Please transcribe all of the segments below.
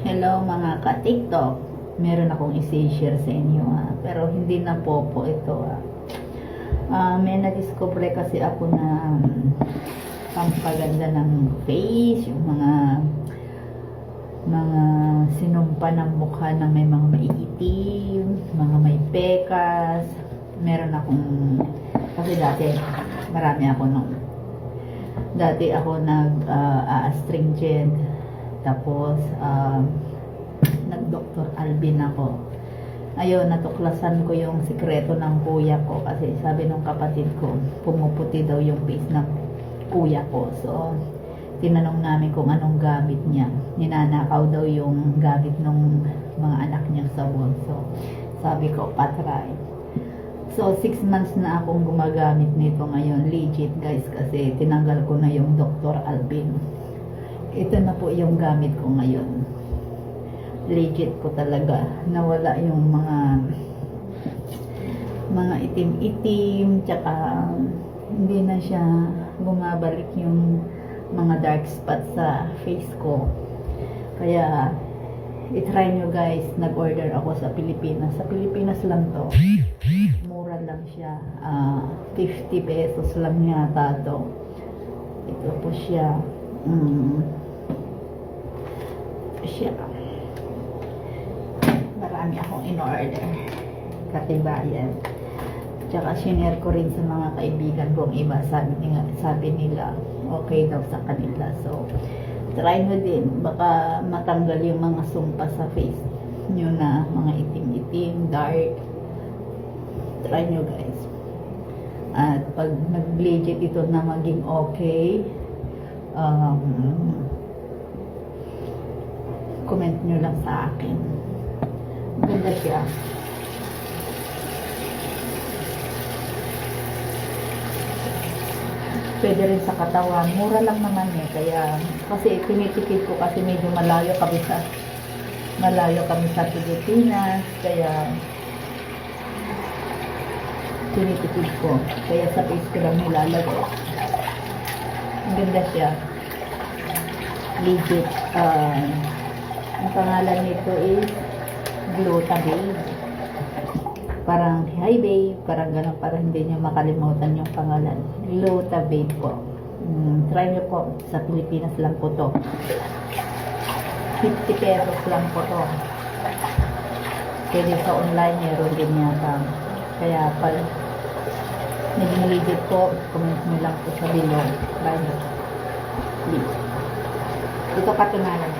Hello mga ka-TikTok. Meron akong isi-share sa inyo ha. Pero hindi na po po ito. Ah, may na-discover kasi ako na um, pampaganda ng face, yung mga mga sinumpa ng mukha na may mga maiitim, mga may pekas. Meron akong kasi dati marami ako nung dati ako nag uh, astringent tapos um, nag Dr. Alvin ako ayun natuklasan ko yung sikreto ng kuya ko kasi sabi nung kapatid ko pumuputi daw yung face ng kuya ko so tinanong namin kung anong gamit niya ninanakaw daw yung gamit ng mga anak niya sa so sabi ko patry So, six months na akong gumagamit nito ngayon. Legit, guys, kasi tinanggal ko na yung Dr. Alvin. Ito na po yung gamit ko ngayon. Legit ko talaga. Nawala yung mga mga itim-itim, tsaka hindi na siya bumabalik yung mga dark spots sa face ko. Kaya, itry nyo guys, nag-order ako sa Pilipinas. Sa Pilipinas lang to mura lang siya. Ah, 50 pesos lang yata to. Ito po siya. Mm. Siya. Marami akong in-order. Katibayan. Tsaka sinare ko rin sa mga kaibigan kong iba. Sabi, nila, sabi nila, okay daw sa kanila. So, try mo din. Baka matanggal yung mga sumpa sa face nyo na mga itim-itim, dark try nyo guys. At pag nag-legit ito na maging okay, um, comment nyo lang sa akin. Maganda siya. Pwede rin sa katawan. Mura lang naman eh. Kaya, kasi tinitipid ko kasi medyo malayo kami sa malayo kami sa Pilipinas. Kaya, tinitipid ko. Kaya sa face ko lang nilalagay. Ang ganda siya. Legit. Uh, ang pangalan nito is Glutabane. Parang, hi babe. Parang gano'n. Parang hindi niyo makalimutan yung pangalan. Glutabane po. Mm, try niyo po. Sa Pilipinas lang po to. 50 pesos lang po to. Pwede sa online, meron din yata. Kaya pag naging legit po, comment nyo lang po sa below. Bye. Please. Ito katunayan.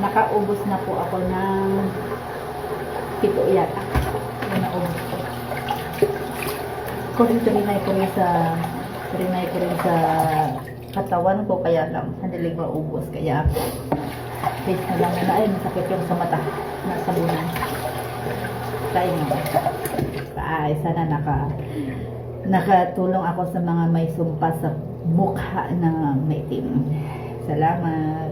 Nakaubos na po ako ng pito yata. Ito naubos ko. Kung ito rinay ko rin sa rinay ko rin sa katawan ko kaya lang hindi maubos. Kaya face na lang na ay masakit yung sa mata nasa bunan tayo mo ay sana naka nakatulong ako sa mga may sumpa sa mukha na maitim salamat